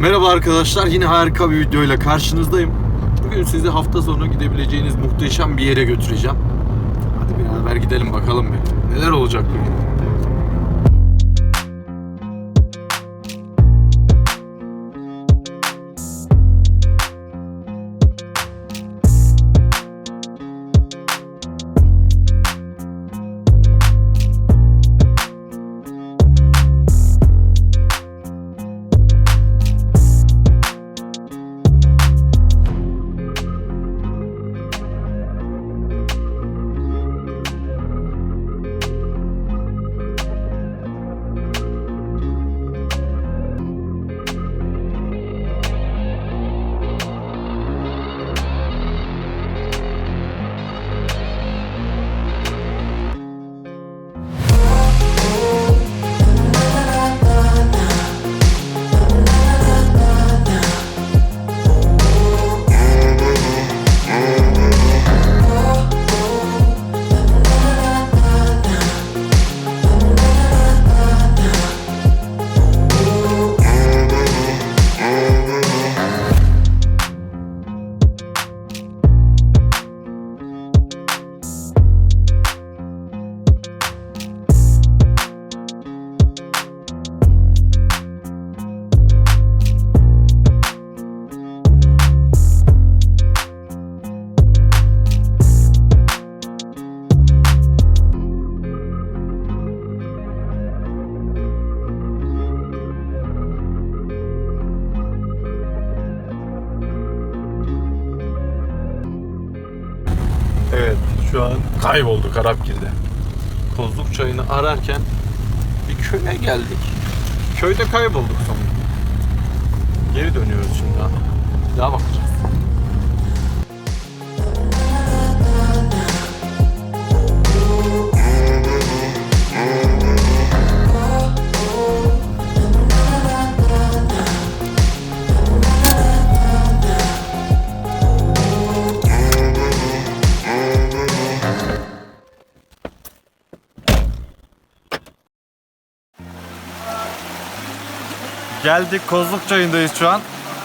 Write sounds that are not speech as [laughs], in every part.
Merhaba arkadaşlar, yine harika bir videoyla karşınızdayım. Bugün sizi hafta sonu gidebileceğiniz muhteşem bir yere götüreceğim. Hadi beraber gidelim bakalım bir. Neler olacak bugün? Kaybolduk Arapgir'de. Kozluk çayını ararken bir köye geldik. Köyde kaybolduk sonunda. Geri dönüyoruz şimdi ha. Daha bakacağız. Geldik Kozluk Çayı'ndayız şu an.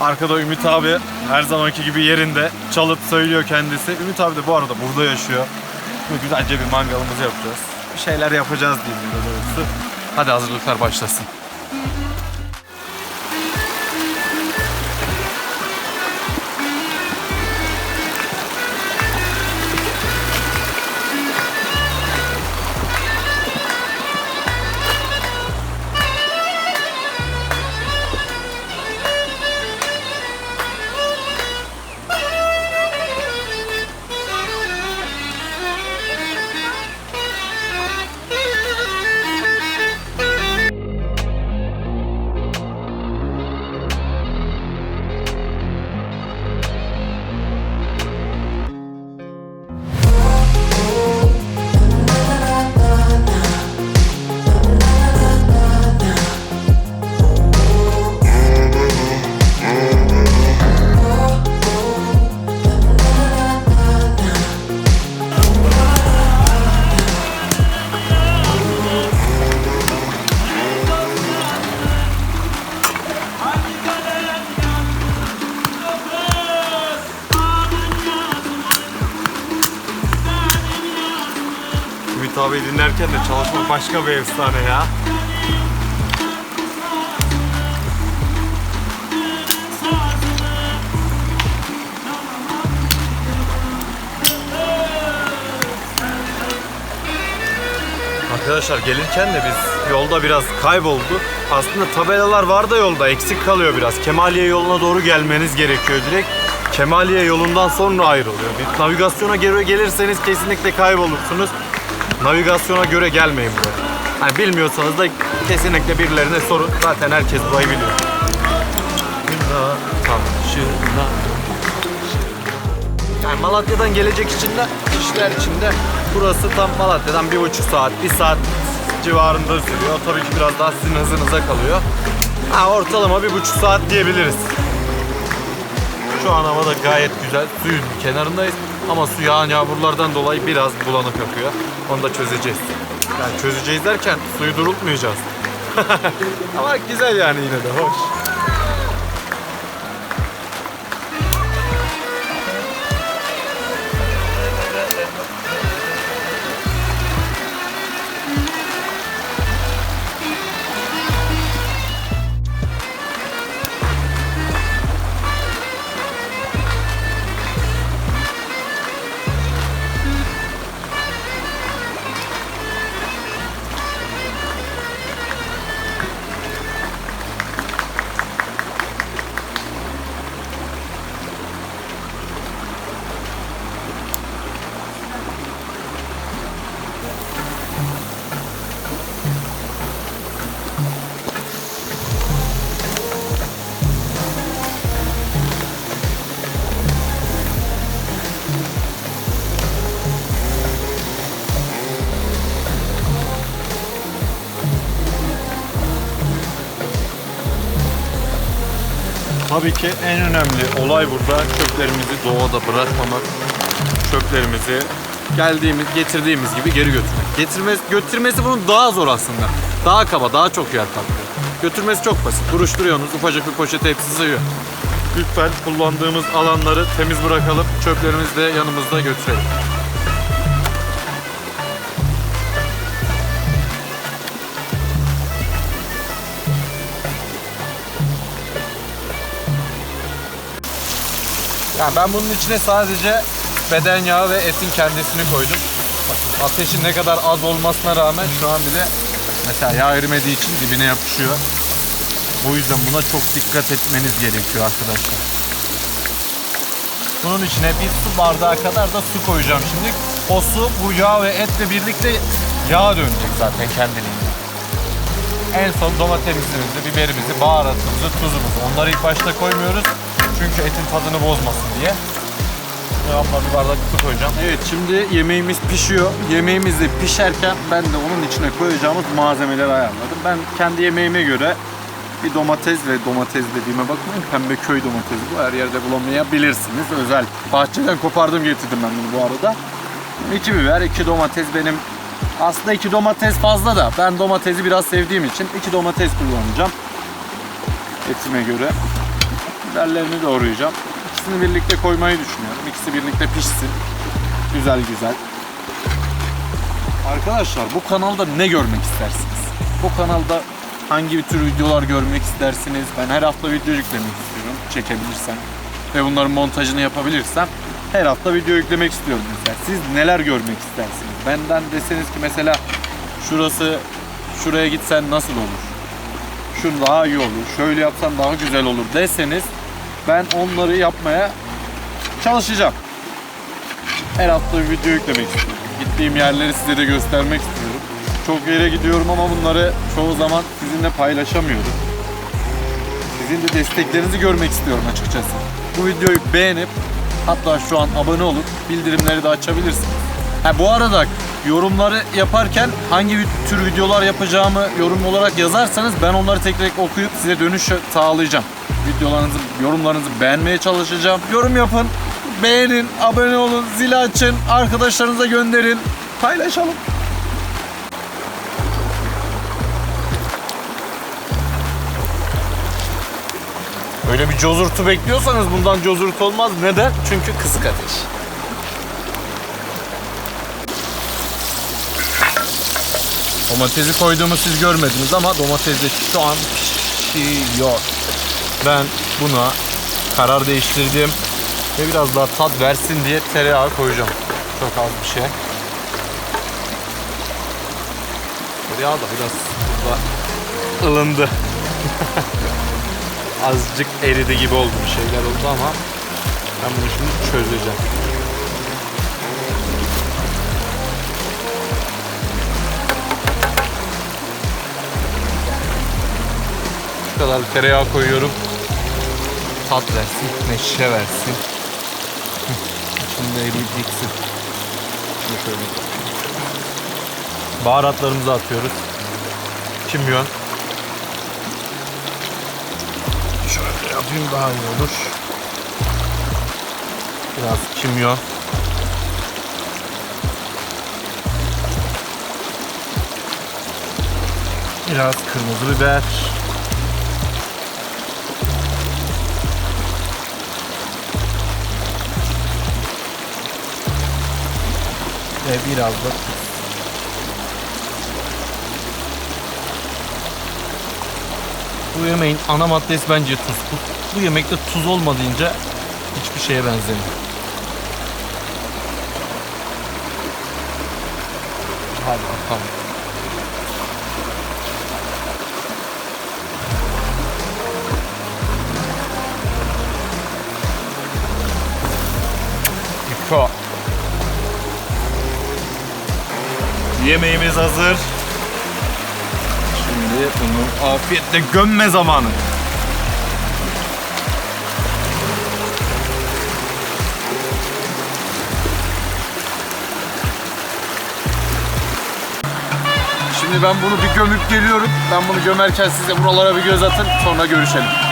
Arkada Ümit abi her zamanki gibi yerinde çalıp söylüyor kendisi. Ümit abi de bu arada burada yaşıyor. Şimdi güzelce bir mangalımızı yapacağız. Bir şeyler yapacağız diyeyim. Hadi hazırlıklar başlasın. Ümit abi dinlerken de çalışmak başka bir efsane ya. Arkadaşlar gelirken de biz yolda biraz kaybolduk. Aslında tabelalar var da yolda eksik kalıyor biraz. Kemaliye yoluna doğru gelmeniz gerekiyor direkt. Kemaliye yolundan sonra ayrılıyor. Bir navigasyona göre gelirseniz kesinlikle kaybolursunuz. Navigasyona göre gelmeyin buraya. Hani bilmiyorsanız da kesinlikle birilerine sorun. Zaten herkes burayı biliyor. Yani Malatya'dan gelecek için de kişiler için de burası tam Malatya'dan bir buçuk saat, bir saat civarında sürüyor. Tabii ki biraz daha sizin hızınıza kalıyor. Ha, ortalama bir buçuk saat diyebiliriz. Şu an hava da gayet güzel. Suyun kenarındayız. Ama su yağan yağmurlardan dolayı biraz bulanık akıyor. Onu da çözeceğiz. Yani çözeceğiz derken suyu durultmayacağız. [laughs] Ama güzel yani yine de hoş. Tabii ki en önemli olay burada çöplerimizi doğada bırakmamak. Çöplerimizi geldiğimiz, getirdiğimiz gibi geri götürmek. Getirmesi, götürmesi bunun daha zor aslında. Daha kaba, daha çok yer kaplıyor. Götürmesi çok basit. Buruşturuyorsunuz, ufacık bir poşete hepsi sığıyor. Lütfen kullandığımız alanları temiz bırakalım. Çöplerimizi de yanımızda götürelim. Yani ben bunun içine sadece beden yağı ve etin kendisini koydum. Bakın ateşin ne kadar az olmasına rağmen şu an bile mesela yağ erimediği için dibine yapışıyor. Bu yüzden buna çok dikkat etmeniz gerekiyor arkadaşlar. Bunun içine bir su bardağı kadar da su koyacağım şimdi. O su bu yağ ve etle birlikte yağa dönecek zaten kendiliğinden. En son domatesimizi, biberimizi, baharatımızı, tuzumuzu. Onları ilk başta koymuyoruz. Çünkü etin tadını bozmasın diye. Devamla bir bardak su koyacağım. Evet şimdi yemeğimiz pişiyor. Yemeğimiz de pişerken ben de onun içine koyacağımız malzemeleri ayarladım. Ben kendi yemeğime göre bir domates ve domates dediğime bakmayın pembe köy domatesi bu her yerde bulamayabilirsiniz. Özel bahçeden kopardım getirdim ben bunu bu arada. İki biber, iki domates benim aslında iki domates fazla da ben domatesi biraz sevdiğim için iki domates kullanacağım. Etime göre. Biberlerini doğrayacağım. İkisini birlikte koymayı düşünüyorum. İkisi birlikte pişsin. Güzel güzel. Arkadaşlar bu kanalda ne görmek istersiniz? Bu kanalda hangi bir tür videolar görmek istersiniz? Ben her hafta video yüklemek istiyorum. Çekebilirsem. Ve bunların montajını yapabilirsem her hafta video yüklemek istiyorum mesela. Siz neler görmek istersiniz? Benden deseniz ki mesela şurası şuraya gitsen nasıl olur? Şu daha iyi olur. Şöyle yapsan daha güzel olur deseniz ben onları yapmaya çalışacağım. Her hafta bir video yüklemek istiyorum. Gittiğim yerleri size de göstermek istiyorum. Çok yere gidiyorum ama bunları çoğu zaman sizinle paylaşamıyorum. Sizin de desteklerinizi görmek istiyorum açıkçası. Bu videoyu beğenip hatta şu an abone olup bildirimleri de açabilirsiniz. Ha, bu arada yorumları yaparken hangi tür videolar yapacağımı yorum olarak yazarsanız ben onları tek tek okuyup size dönüş sağlayacağım. Videolarınızı, yorumlarınızı beğenmeye çalışacağım. Yorum yapın, beğenin, abone olun, zili açın, arkadaşlarınıza gönderin, paylaşalım. Öyle bir cozurtu bekliyorsanız bundan cozurt olmaz. Neden? Çünkü kısık ateş. Domatesi koyduğumu siz görmediniz ama domates şu an pişiyor. Ben buna karar değiştirdim ve biraz daha tat versin diye tereyağı koyacağım. Çok az bir şey. Tereyağı da biraz burada ılındı. [laughs] Azıcık eridi gibi oldu bir şeyler oldu ama ben bunu şimdi çözeceğim. Kadar tereyağı koyuyorum. Tat versin, neşe versin. İçinde eriyip gitsin. Şunu şöyle. Baharatlarımızı atıyoruz. Kimyon. Şöyle yapayım daha iyi olur. Biraz kimyon. Biraz kırmızı biber. Ve biraz da. Bu yemeğin ana maddesi bence tuz. Bu, bu yemekte tuz olmadığınca hiçbir şeye benzemiyor. Hadi bakalım. Yıka. Yemeğimiz hazır. Şimdi bunu afiyetle gömme zamanı. Şimdi ben bunu bir gömüp geliyorum. Ben bunu gömerken size buralara bir göz atın. Sonra görüşelim.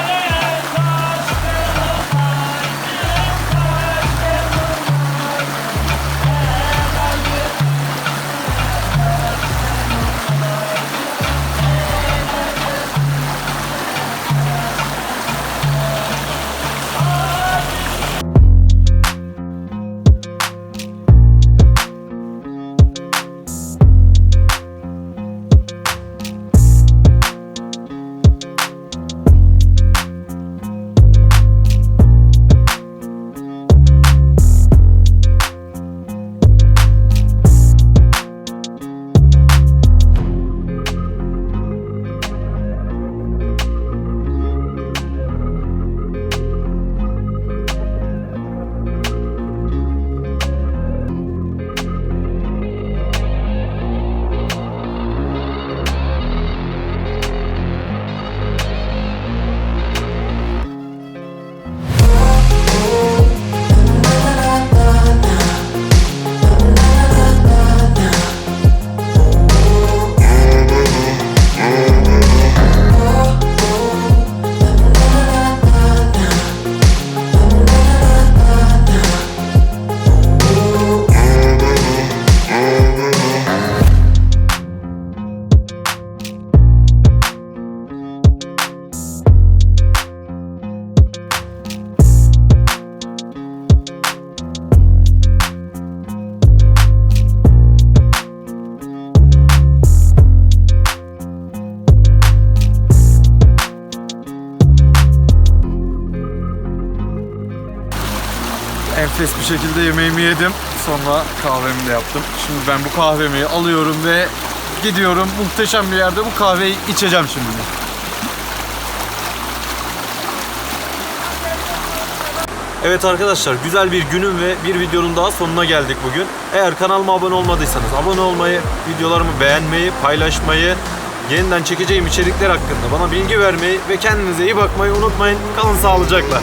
Enfes bir şekilde yemeğimi yedim. Sonra kahvemi de yaptım. Şimdi ben bu kahvemi alıyorum ve gidiyorum muhteşem bir yerde bu kahveyi içeceğim şimdi. Evet arkadaşlar güzel bir günün ve bir videonun daha sonuna geldik bugün. Eğer kanalıma abone olmadıysanız abone olmayı, videolarımı beğenmeyi, paylaşmayı, yeniden çekeceğim içerikler hakkında bana bilgi vermeyi ve kendinize iyi bakmayı unutmayın. Kalın sağlıcakla.